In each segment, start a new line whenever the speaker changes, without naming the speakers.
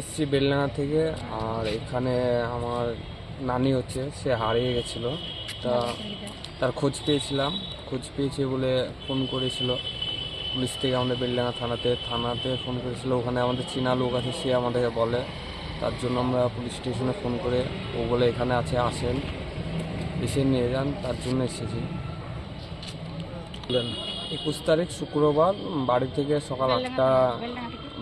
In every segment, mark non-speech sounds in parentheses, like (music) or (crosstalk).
এসেছি বেলডাঙ্গা থেকে, আর এখানে আমার নানি হচ্ছে, সে হারিয়ে গেছিল। তা তার খোঁজ পেয়েছিলাম, খোঁজ পেয়েছে বলে ফোন করেছিল। পুলিশ থেকে আমাদের বেলডাঙ্গা থানাতে থানাতে ফোন করেছিল। ওখানে আমাদের চেনা লোক আছে, সে আমাদেরকে বলে। তার জন্য আমরা পুলিশ স্টেশনে ফোন করে, ও বলে এখানে আছে, আসেন। এসে নিয়ে যান, তার জন্য এসেছি। একুশ তারিখ শুক্রবার বাড়ি থেকে সকাল আটটা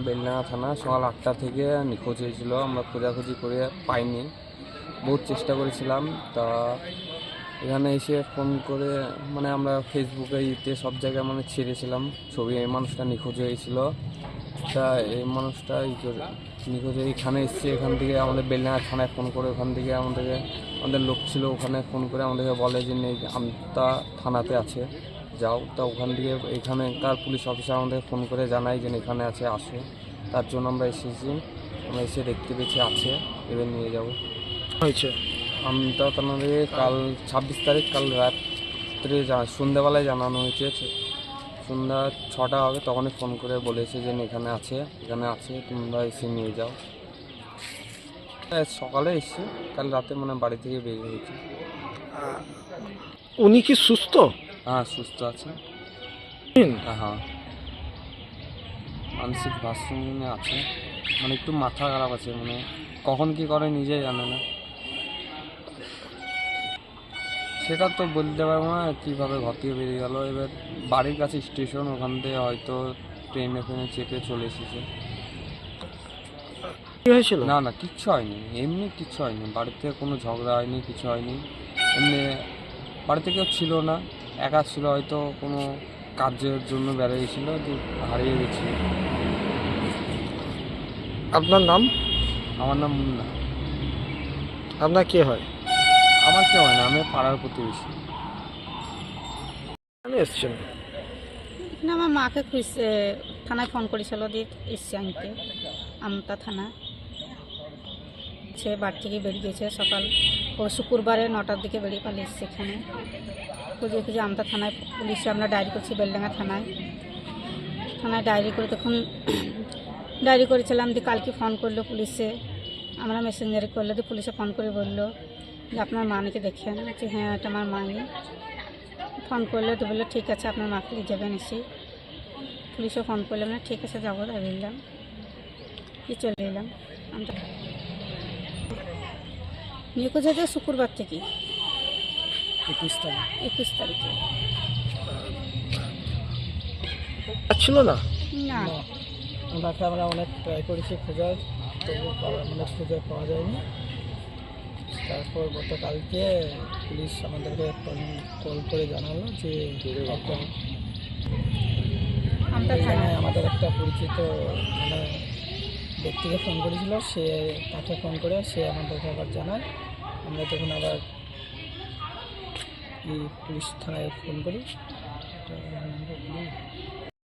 বেলডাঙ্গা থানা সকাল আটটা থেকে নিখোঁজ হয়েছিল। আমরা খোঁজাখুঁজি করে পাইনি। বহুত চেষ্টা করেছিলাম। তা এখানে এসে ফোন করে মানে আমরা ফেসবুকে ইতে সব জায়গায় মানে ছেড়েছিলাম। ছবি এই মানুষটা নিখোঁজ হয়েছিল। তা এই মানুষটা ই করে নিখোঁজ এখানে এসছে এখান থেকে আমাদের বেলডাঙ্গা থানায় ফোন করে ওখান থেকে আমাদেরকে আমাদের লোক ছিল ওখানে ফোন করে আমাদেরকে বলে যে নেই আমতা থানাতে আছে। যাও তা ওখান থেকে এখানকার পুলিশ অফিসার আমাদের ফোন করে জানায় যে এখানে আছে আসো। তার জন্য আমরা এসেছি আমরা এসে দেখতে পেয়েছি আছে এবার নিয়ে যাব।
হয়েছে।
আমতা থানাতে কাল ছাব্বিশ তারিখ কাল রাত্রে সন্ধ্যাবেলায় জানানো হয়েছে। সন্ধ্যা ছটা হবে তখনই ফোন করে বলেছে যে এখানে আছে এখানে আছে তোমরা এসে নিয়ে যাও। তা সকালে এসছে কাল রাতে মানে বাড়ি থেকে বেরিয়ে হয়েছে।
উনি কি সুস্থ?
হ্যাঁ সুস্থ আছে হ্যাঁ মানসিক ভারসাম্যে আছে। মানে একটু মাথা খারাপ আছে মানে কখন কি করে নিজে জানে না। সেটা তো বলতে পারব না কীভাবে ঘর থেকে বেরিয়ে গেল। এবার বাড়ির কাছে স্টেশন ওখান থেকে হয়তো ট্রেনে ফ্রেনে চেপে চলে এসেছে।
হয়েছিল?
না না কিচ্ছু হয়নি। এমনি কিচ্ছু হয়নি। থেকে কোনো ঝগড়া হয়নি কিছু হয়নি। এমনি বাড়িতে কেউ ছিল না। একা ছিল হয়তো কোনো কাজের জন্য বেরিয়েছিল যে হারিয়ে গেছিল
আপনার নাম?
আমার নাম মুন্না।
আপনার কে হয়?
আমার কে হয় না আমি পাড়ার প্রতিবেশী।
এখানে এসছেন?
না আমার মাকে খুঁজছে থানায় ফোন করেছিল দিয়ে এসছে আনতে। আমতা থানা। সে বাড়ি থেকে বেরিয়েছে সকাল। ও শুক্রবারে নটার দিকে বেরিয়ে পালিয়ে এসছে এখানে। খুঁজে খুঁজে আমতা থানায় পুলিশে আমরা ডায়েরি করছি বেলডাঙ্গা থানায়। থানায় ডায়েরি করে তখন (clears throat) ডায়েরি করেছিলাম দিয়ে কালকে ফোন করল পুলিশে। আমরা মেসেঞ্জারে করলে, দিয়ে পুলিশে ফোন করে বলল যে আপনার মানিকে দেখেন। যে হ্যাঁ এটা আমার মাই ফোন করলে, তো বলল, ঠিক আছে, আপনার মাকে নিয়ে যাবেন এসে। পুলিশে ফোন করলে মানে ঠিক আছে, যাব। তাই বললাম। দিয়ে চলে এলাম। আমরা নিখোঁজ হয়েছে শুক্রবার থেকে।
একুশ তারিখ
একুশ তারিখে।
ছিল না?
না।
ওনাকে আমরা অনেক ট্রাই করেছি খোঁজার তবু পাওয়া- মানে খুঁজে পাওয়া যায়নি। তারপর গতকালকে পুলিশ আমাদেরকে কল করে জানালো যে আমাদের একটা পরিচিত মানে ব্যক্তিকে ফোন করেছিল সে তাকে ফোন করে সে আমাদেরকে আবার জানায়। আমরা তখন আবার এই পুলিশ থানায় ফোন করি